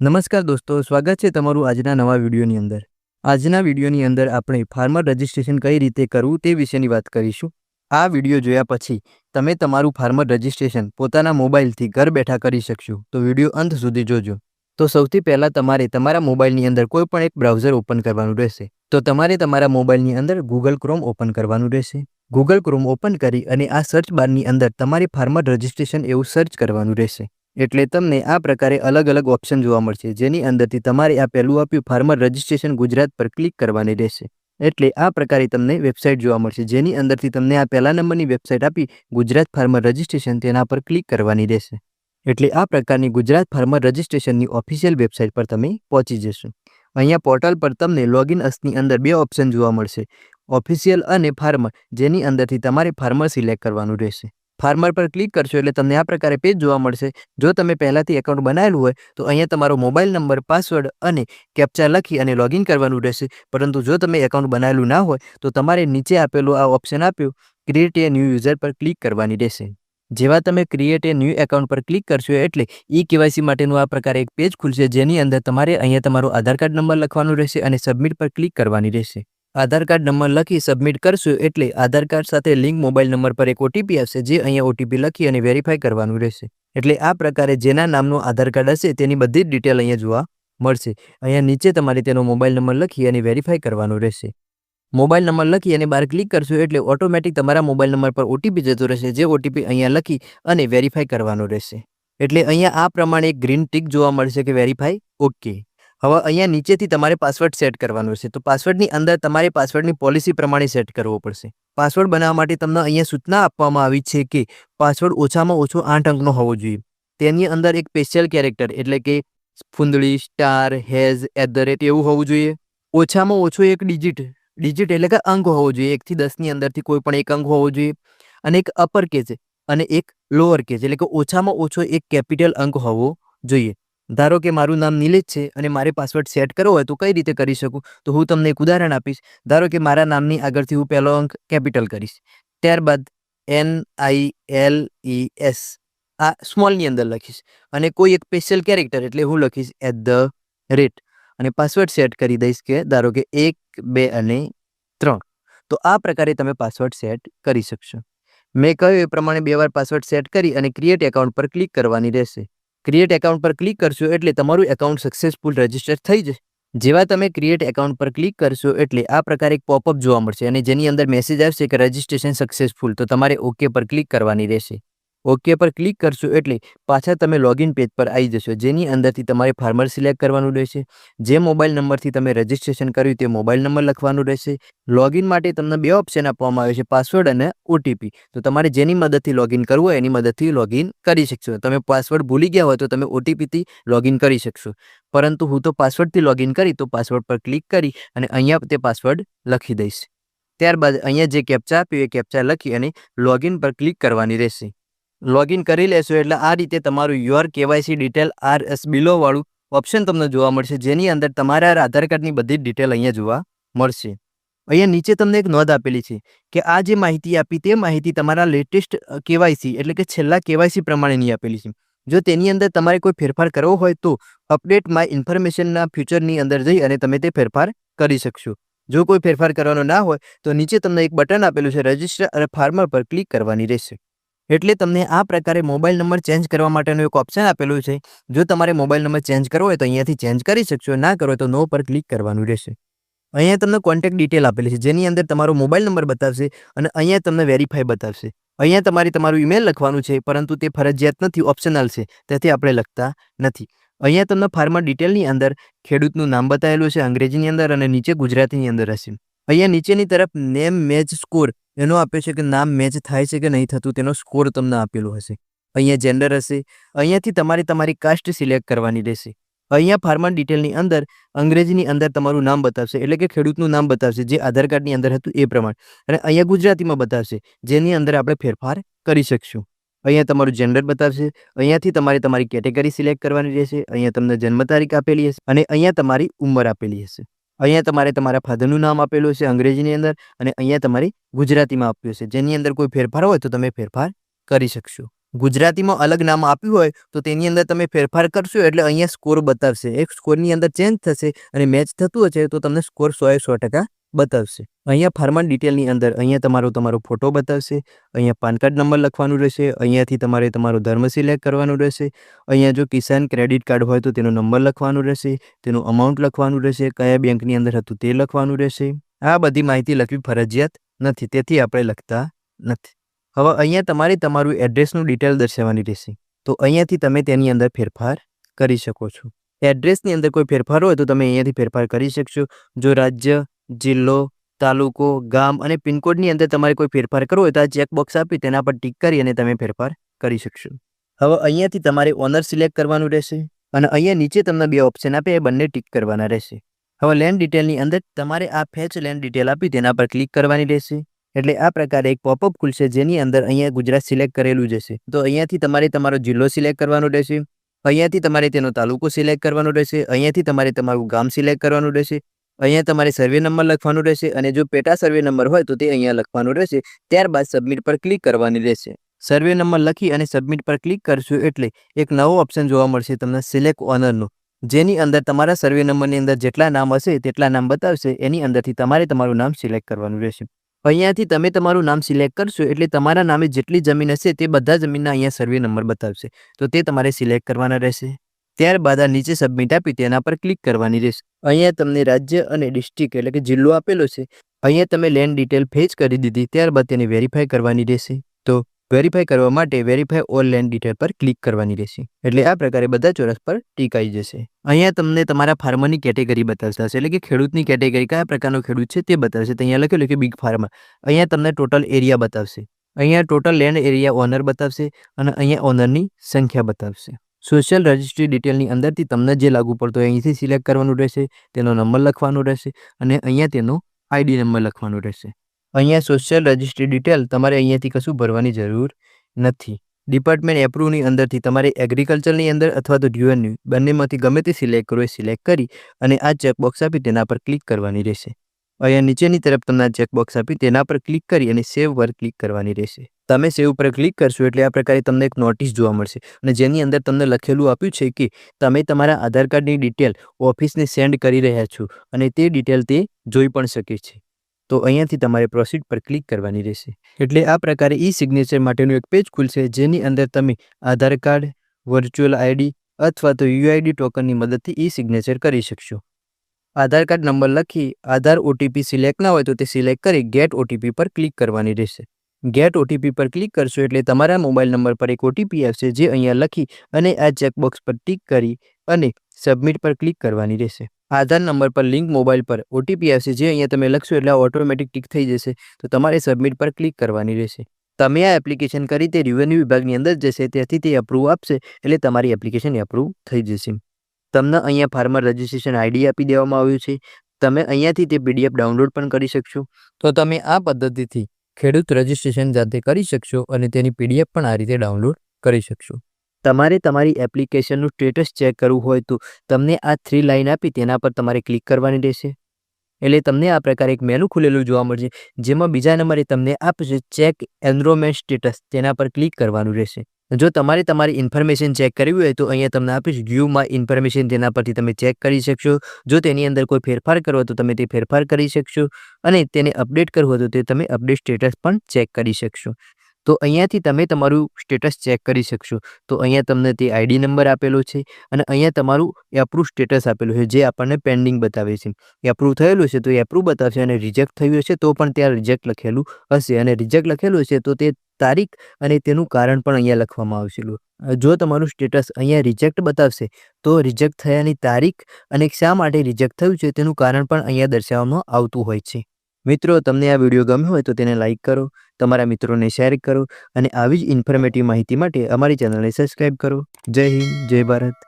નમસ્કાર દોસ્તો, સ્વાગત છે તમારું આજના નવા વિડીયોની અંદર. આજના વિડીયોની અંદર આપણે ફાર્મર રજિસ્ટ્રેશન કઈ રીતે કરવું તે વિશેની વાત કરીશું. આ વીડિયો જોયા પછી તમે તમારું ફાર્મર રજિસ્ટ્રેશન પોતાના મોબાઈલથી ઘર બેઠા કરી શકશો. તો વીડિયો અંત સુધી જોજો. તો સૌથી પહેલાં તમારે તમારા મોબાઈલની અંદર કોઈ પણ એક બ્રાઉઝર ઓપન કરવાનું રહેશે. તો તમારે તમારા મોબાઈલની અંદર ગૂગલ ક્રોમ ઓપન કરવાનું રહેશે. ગૂગલ ક્રોમ ઓપન કરી અને આ સર્ચ બારની અંદર તમારે ફાર્મર રજિસ્ટ્રેશન એવું સર્ચ કરવાનું રહેશે. એટલે તમને આ પ્રકારે અલગ અલગ ઓપ્શન જોવા મળશે. જેની અંદરથી તમારે આ પહેલું આપ્યું ફાર્મર રજિસ્ટ્રેશન ગુજરાત પર ક્લિક કરવાની રહેશે. એટલે આ પ્રકારે તમને વેબસાઇટ જોવા મળશે. જેની અંદરથી તમને આ પહેલા નંબરની વેબસાઇટ આપી, ગુજરાત ફાર્મર રજિસ્ટ્રેશન તેના પર ક્લિક કરવાની રહેશે. એટલે આ પ્રકારની ગુજરાત ફાર્મર રજિસ્ટ્રેશનની ઓફિશિયલ વેબસાઇટ પર તમે પહોંચી જશો. અહીંયા પોર્ટલ પર તમને લોગિન અસની અંદર બે ઓપ્શન જોવા મળશે. ઓફિશિયલ અને ફાર્મર જેની અંદરથી તમારે ફાર્મર સિલેક્ટ કરવાનું રહેશે. ફાર્મર પર ક્લિક કરશો એટલે તમને આ પ્રકારે પેજ જોવા મળશે. જો તમે પહેલાંથી એકાઉન્ટ બનાવેલું હોય, તો અહીંયા તમારો મોબાઈલ નંબર, પાસવર્ડ અને કેપ્ચા લખી અને લોગિન કરવાનું રહેશે. પરંતુ જો તમે એકાઉન્ટ બનાવેલું ના હોય, તો તમારે નીચે આપેલું આ ઓપ્શન આપ્યું ક્રિએટ એ ન્યૂ યુઝર પર ક્લિક કરવાની રહેશે. જેવા તમે ક્રિએટ એ ન્યૂ એકાઉન્ટ પર ક્લિક કરશો એટલે ઈ કેવાયસી માટેનું આ પ્રકારે એક પેજ ખુલશે, જેની અંદર તમારે અહીંયા તમારો આધાર કાર્ડ નંબર લખવાનું રહેશે અને સબમિટ પર ક્લિક કરવાની રહેશે. આધાર કાર્ડ નંબર લખી સબમિટ કરશું એટલે આધાર કાર્ડ સાથે લિંક મોબાઈલ નંબર પર એક ઓટીપી આવશે જે અહીંયા ઓટીપી લખી અને વેરીફાઈ કરવાનું રહેશે. એટલે આ પ્રકારે જેના નામનું આધાર કાર્ડ હશે તેની બધી જ ડિટેલ અહીંયા જોવા મળશે. અહીંયા નીચે તમારે તેનો મોબાઈલ નંબર લખી અને વેરીફાઈ કરવાનું રહેશે. મોબાઈલ નંબર લખી અને બહાર ક્લિક કરશો એટલે ઓટોમેટિક તમારા મોબાઈલ નંબર પર ઓટીપી જતો રહેશે, જે ઓટીપી અહીંયા લખી અને વેરીફાઈ કરવાનો રહેશે. એટલે અહીંયા આ પ્રમાણે એક ગ્રીન ટીક જોવા મળશે કે વેરીફાઈ ઓકે હવે અહીંયા નીચેથી તમારે પાસવર્ડ સેટ કરવાનો છે તો પાસવર્ડની અંદર તમારે પાસવર્ડની પોલિસી પ્રમાણે સેટ કરવો પડશે. પાસવર્ડ બનાવવા માટે તમને અહીંયા સૂચના આપવામાં આવી છે કે પાસવર્ડ ઓછામાં ઓછો આઠ અંકનો હોવો જોઈએ. તેની અંદર એક સ્પેશિયલ કેરેક્ટર એટલે કે ફૂંદડી star hash at the rate એવું હોવું જોઈએ. ઓછામાં ઓછો એક ડિજિટ ડિજિટ એટલે કે અંક હોવો જોઈએ. એકથી દસની અંદરથી કોઈ પણ એક અંક હોવો જોઈએ. અને એક અપર કેજ અને એક લોઅર કેજ એટલે કે ઓછામાં ઓછો એક કેપિટલ અંક હોવો જોઈએ. ધારો કે મારું નામ નિલેશ છે અને મારે પાસવર્ડ સેટ કરવો હોય તો કઈ રીતે કરી શકું? તો હું તમને એક ઉદાહરણ આપીશ. ધારો કે મારા નામની આગળથી હું પહેલો અંક કેપિટલ કરીશ. ત્યારબાદ N I L E S આ સ્મોલની અંદર લખીશ. અને કોઈ એક સ્પેશિયલ કેરેક્ટર એટલે હું લખીશ એટ ધ રેટ અને પાસવર્ડ સેટ કરી દઈશ કે ધારો કે એક, બે અને ત્રણ. તો આ પ્રકારે તમે પાસવર્ડ સેટ કરી શકશો. મેં કહ્યું એ પ્રમાણે બે વાર પાસવર્ડ સેટ કરી અને ક્રિએટ એકાઉન્ટ પર ક્લિક કરવાની રહેશે. ક્રિએટ એકાઉન્ટ પર ક્લિક કરશો એટલે તમારું એકાઉન્ટ સક્સેસફુલ રજિસ્ટર થઈ જશે. જેવા તમે ક્રિએટ એકાઉન્ટ પર ક્લિક કરશો એટલે આ પ્રકારે એક પોપઅપ જોવા મળશે અને જેની અંદર મેસેજ આવશે કે રજિસ્ટ્રેશન સક્સેસફુલ તો તમારે ઓકે પર ક્લિક કરવાની રહેશે. ઓકે પર ક્લિક કરશો એટલે પાછા તમે લોગિન પેજ પર આવી જશો, જેની અંદરથી તમારે ફાર્મર સિલેક્ટ કરવાનું રહેશે. જે મોબાઈલ નંબરથી તમે રજિસ્ટ્રેશન કર્યું તે મોબાઈલ નંબર લખવાનું રહેશે. લોગિન માટે તમને બે ઓપ્શન આપવામાં આવે છે, પાસવર્ડ અને ઓટીપી. તો તમારે જેની મદદથી લોગિન કરવું હોય એની મદદથી લોગિન કરી શકશો. તમે પાસવર્ડ ભૂલી ગયા હોય તો તમે ઓટીપીથી લોગિન કરી શકશો. પરંતુ હું તો પાસવર્ડથી લોગિન કરી તો પાસવર્ડ પર ક્લિક કરી અને અહીંયા તે પાસવર્ડ લખી દઈશ. ત્યારબાદ અહીંયા જે કેપ્ચા આપ્યું એ કેપ્ચા લખી અને લોગિન પર ક્લિક કરવાની રહેશે. લોગિન કરી લેશો એટલે આ રીતે તમારું your KYC detail are as બિલોવાળું option તમને જોવા મળશે. જેની અંદર તમારા આધાર કાર્ડની બધી ડિટેલ અહીંયા જોવા મળશે. અહીંયા નીચે તમને એક નોંધ આપેલી છે કે આ જે માહિતી આપી તે માહિતી તમારા લેટેસ્ટ કેવાયસી એટલે કે છેલ્લા કેવાયસી પ્રમાણેની આપેલી છે. જો તેની અંદર તમારે કોઈ ફેરફાર કરવો હોય તો અપડેટ માય ઇન્ફોર્મેશનના ફ્યુચરની અંદર જઈ અને તમે તે ફેરફાર કરી શકશો. જો કોઈ ફેરફાર કરવાનો ના હોય તો નીચે તમને એક બટન આપેલું છે રજિસ્ટર અને ફાર્મર પર ક્લિક કરવાની રહેશે. એટલે તમને આ પ્રકારે મોબાઈલ નંબર ચેન્જ કરવા માટેનું એક ઓપ્શન આપેલું છે. જો તમારે મોબાઈલ નંબર ચેન્જ કરવો હોય તો અહીંયાથી ચેન્જ કરી શકશો, ના કરો તો નો પર ક્લિક કરવાનું રહેશે. અહીંયા તમને કોન્ટેક્ટ ડિટેલ આપેલી છે, જેની અંદર તમારો મોબાઈલ નંબર બતાવશે અને અહીંયા તમને વેરીફાઈ બતાવશે. અહીંયા તમારે તમારું ઈમેલ લખવાનું છે, પરંતુ તે ફરજિયાત નથી, ઓપ્શનલ છે, તેથી આપણે લખતા નથી. અહીંયા તમને ફાર્મર ડિટેલની અંદર ખેડૂતનું નામ બતાવેલું છે, અંગ્રેજીની અંદર અને નીચે ગુજરાતીની અંદર હશે. અહીંયા નીચેની તરફ નેમ મેચ સ્કોર એનો આપ્યો છે કે નામ મેચ થાય છે કે નહીં થતું તેનો સ્કોર તમને આપેલો હશે. અહીંયા જેન્ડર હશે, અહીંયાથી તમારે તમારી કાસ્ટ સિલેક્ટ કરવાની રહેશે. અહીંયા ફાર્મર ડિટેલની અંદર, અંગ્રેજીની અંદર તમારું નામ બતાવશે, એટલે કે ખેડૂતનું નામ બતાવશે, જે આધાર કાર્ડની અંદર હતું એ પ્રમાણે. અને અહીંયા ગુજરાતીમાં બતાવશે, જેની અંદર આપણે ફેરફાર કરી શકશું. અહીંયા તમારું જેન્ડર બતાવશે, અહીંયાથી તમારે તમારી કેટેગરી સિલેક્ટ કરવાની રહેશે, અહીંયા તમને જન્મ તારીખ આપેલી હશે, અને અહીંયા તમારી ઉંમર આપેલી હશે. અહીંયા તમારે તમારા ફાધરનું નામ આપેલું છે અંગ્રેજીની અંદર અને અહીંયા તમારી ગુજરાતીમાં આપ્યું છે. જેની અંદર કોઈ ફેરફાર હોય તો તમે ફેરફાર કરી શકશો. ગુજરાતીમાં અલગ નામ આપ્યું હોય, તો તેની અંદર તમે ફેરફાર કરશો એટલે અહીંયા સ્કોર બતાવશે. એક સ્કોરની અંદર ચેન્જ થશે અને મેચ થતું હશે તો તમને સ્કોર સો સો ટકા બતાવશે. અહીંયા ફાર્મર ડિટેલની અંદર અહીંયા તમારો તમારો ફોટો બતાવશે, અહીંયા પાન કાર્ડ નંબર લખવાનું રહેશે, અહીંયાથી તમારે તમારો ધર્મ સિલેક્ટ કરવાનું રહેશે, અહીંયા જો કિસાન ક્રેડિટ કાર્ડ હોય તો તેનો નંબર લખવાનો રહેશે, તેનું અમાઉન્ટ લખવાનું રહેશે, કયા બેંકની અંદર હતું તે લખવાનું રહેશે. આ બધી માહિતી લખવી ફરજિયાત નથી, તેથી આપણે લખતા નથી. હવે અહીંયા તમારે તમારું એડ્રેસનું ડિટેલ દર્શાવવાની રહેશે. તો અહીંયાથી તમે તેની અંદર ફેરફાર કરી શકો છો. એડ્રેસની અંદર કોઈ ફેરફાર હોય તો તમે અહીંયાથી ફેરફાર કરી શકશો. જો રાજ્ય, જિલ્લો, તાલુકો, ગામ અને પિનકોડની અંદર તમારે કોઈ ફેરફાર કરવો હોય તો આ ચેકબોક્સ આપી તેના પર ટિક કરી અને તમે ફેરફાર કરી શકશો. હવે અહીંયાથી તમારે ઓનર સિલેક્ટ કરવાનું રહેશે અને અહીંયા નીચે તમને બે ઓપ્શન આપે, એ બંને ટીક કરવાના રહેશે. હવે લેન્ડ ડિટેલની અંદર તમારે આ ફેચ લેન્ડ ડિટેલ આપી તેના પર ક્લિક કરવાની રહેશે. એટલે આ પ્રકારે એક પોપઅપ ખુલશે જેની અંદર અહીંયા ગુજરાત સિલેક્ટ કરેલું જશે તો અહીંયાથી તમારે તમારો જિલ્લો સિલેક્ટ કરવાનો રહેશે, અહીંયાથી તમારે તેનો તાલુકો સિલેક્ટ કરવાનો રહેશે, અહીંયાથી તમારે તમારું ગામ સિલેક્ટ કરવાનું રહેશે, અહીંયા તમારે સર્વે નંબર લખવાનું રહેશે અને જો પેટા સર્વે નંબર હોય તો તે અહીંયા લખવાનું રહેશે, ત્યારબાદ સબમિટ પર ક્લિક કરવાની રહેશે. સર્વે નંબર લખી અને સબમિટ પર ક્લિક કરશો એટલે એક નવો ઓપ્શન જોવા મળશે તમને સિલેક્ટ ઓનરનું જેની અંદર તમારા સર્વે નંબરની અંદર જેટલા નામ હશે, તેટલા નામ બતાવશે, એની અંદરથી તમારે તમારું નામ સિલેક્ટ કરવાનું રહેશે. અહીંયાથી તમે તમારું નામ સિલેક્ટ કરશો એટલે તમારા નામે જેટલી જમીન હશે તે બધા જમીનના અહીંયા સર્વે નંબર બતાવશે. તો તે તમારે સિલેક્ટ કરવાના રહેશે. ત્યારબાદ આ નીચે સબમિટ આપી તેના પર ક્લિક કરવાની રહેશે. અહીંયા તમને રાજ્ય અને ડિસ્ટ્રિક્ટ એટલે કે જિલ્લો આપેલો છે. અહીંયા તમે લેન્ડ ડિટેલ ફેચ કરી દીધી, ત્યારબાદ તેને વેરીફાઈ કરવાની રહેશે. તો વેરીફાઈ કરવા માટે વેરીફાઈ ઓલ લેન્ડ ડિટેલ પર ક્લિક કરવાની રહેશે. એટલે આ પ્રકારે બધા ચોરસ પર ટીક આવી જશે. અહીંયા તમને તમારા ફાર્મરની કેટેગરી બતાવશે. એટલે કે ખેડૂતની કેટેગરી કયા પ્રકારનો ખેડૂત છે તે બતાવશે. તો અહીંયા લખેલું કે બિગ ફાર્મર અહીંયા તમને ટોટલ એરિયા બતાવશે. અહીંયા ટોટલ લેન્ડ એરિયા ઓનર બતાવશે અને અહીંયા ઓનરની સંખ્યા બતાવશે. સોશિયલ રજિસ્ટ્રી ડિટેલની અંદરથી તમને જે લાગુ પડતો હોય અહીંથી સિલેક્ટ કરવાનું રહેશે, તેનો નંબર લખવાનો રહેશે અને અહીંયા તેનો આઈડી નંબર લખવાનો રહેશે. અહીંયા સોશિયલ રજિસ્ટ્રી ડિટેલ તમારે અહીંયાથી કશું ભરવાની જરૂર નથી. ડિપાર્ટમેન્ટ એપ્રુવની અંદરથી તમારે એગ્રીકલ્ચરની અંદર અથવા તો ડ્યુઅરની બંનેમાંથી ગમે તે સિલેક્ટ કરો એ સિલેક્ટ કરી અને આ ચેકબોક્સ આપી તેના પર ક્લિક કરવાની રહેશે. અહીંયા નીચેની તરફ તમને આ ચેકબોક્સ આપી તેના પર ક્લિક કરી અને સેવ પર ક્લિક કરવાની રહેશે. તમે સેવ પર ક્લિક કરશો એટલે આ પ્રકારે તમને એક નોટિસ જોવા મળશે અને જેની અંદર તમને લખેલું આપ્યું છે કે તમે તમારા આધાર કાર્ડની ડિટેલ ઓફિસને સેન્ડ કરી રહ્યા છો અને તે ડિટેલ તે જોઈ પણ શકે છે. તો અહીંયાથી તમારે પ્રોસીડ પર ક્લિક કરવાની રહેશે. એટલે આ પ્રકારે ઈ સિગ્નેચર માટેનું એક પેજ ખુલશે, જેની અંદર તમે આધાર કાર્ડ વર્ચ્યુઅલ આઈડી અથવા તો યુઆઈડી ટોકનની મદદથી ઈ સિગ્નેચર કરી શકશો. આધાર કાર્ડ નંબર લખી આધાર ઓટીપી સિલેક્ટ ના હોય તો તે સિલેક્ટ કરી ગેટ ઓટીપી પર ક્લિક કરવાની રહેશે. ગેટ ઓટીપી પર ક્લિક કરશો એટલે તમારા મોબાઈલ નંબર પર એક ઓટીપી આવશે, જે અહીંયા લખી અને આ ચેકબોક્સ પર ટિક કરી અને સબમિટ પર ક્લિક કરવાની રહેશે. આધાર નંબર પર, લિંક મોબાઈલ પર, ઓટીપી આવશે, જે અહીંયા તમે લખશો એટલે ઓટોમેટિક ટિક થઈ જશે. તો તમારે સબમિટ પર ક્લિક કરવાની રહેશે. તમે આ એપ્લિકેશન કરી તે રેવન્યુ વિભાગની અંદર જશે, ત્યાંથી તે અપ્રૂવ આપશે, એટલે તમારી એપ્લિકેશન અપ્રૂવ થઈ જશે. તમને અહીંયા ફાર્મર રજિસ્ટ્રેશન આઈડી આપી દેવામાં આવ્યું છે. તમે અહીંયાથી તે પીડીએફ ડાઉનલોડ પણ કરી શકશો. તો તમે આ પદ્ધતિથી ખેડૂત રજિસ્ટ્રેશન જાતે કરી શકશો અને તેની પીડીએફ પણ આ રીતે ડાઉનલોડ કરી શકશો. તમારે તમારી એપ્લિકેશનનું સ્ટેટસ ચેક કરવું હોય તો તમને આ થ્રી લાઇન આપી તેના પર તમારે ક્લિક કરવાની રહેશે. એટલે તમને આ પ્રકારે એક મેનુ ખુલેલું જોવા મળશે, જેમાં બીજા નંબરે તમને આપશે ચેક એનરોમેન્ટ સ્ટેટસ, તેના પર ક્લિક કરવાનું રહેશે. જો તમારે તમારી ઇન્ફોર્મેશન ચેક કરવી હોય તો અહીંયા તમને આપીશ વ્યૂ માં ઇન્ફોર્મેશન, તેના પરથી તમે ચેક કરી શકશો. જો તેની અંદર કોઈ ફેરફાર કરવો તો તમે તે ફેરફાર કરી શકશો અને તેને અપડેટ કરવું હોય તો તે તમે અપડેટ સ્ટેટસ પણ ચેક કરી શકશો. તો અહીંયાથી તમે તમારું સ્ટેટસ ચેક કરી શકશો. તો અહીંયા તમને તે આઈડી નંબર આપેલો છે અને અહીંયા તમારું એપ્રુવ સ્ટેટસ આપેલું છે, જે આપણને પેન્ડિંગ બતાવે છે. એપ્રુવ થયેલું છે તો એપ્રુવ બતાવશે અને રિજેક્ટ થયું હશે તો પણ ત્યાં રિજેક્ટ લખેલું હશે. અને રિજેક્ટ લખેલું હશે તો તે તારીખ અને તેનું કારણ પણ અહીંયા લખવામાં આવશેલું જો તમારું સ્ટેટસ અહીંયા રિજેક્ટ બતાવશે તો રિજેક્ટ થયાની તારીખ અને શા માટે રિજેક્ટ થયું છે તેનું કારણ પણ અહીંયા દર્શાવવામાં આવતું હોય છે. મિત્રો, તમને આ વીડિયો ગમ્યો હોય તો તેને લાઇક કરો તમારા મિત્રોને શેર કરો અને આવી જ ઇન્ફોર્મેટિવ માહિતી માટે અમારી ચેનલને સબસ્ક્રાઈબ કરો. જય હિન્દ, જય ભારત.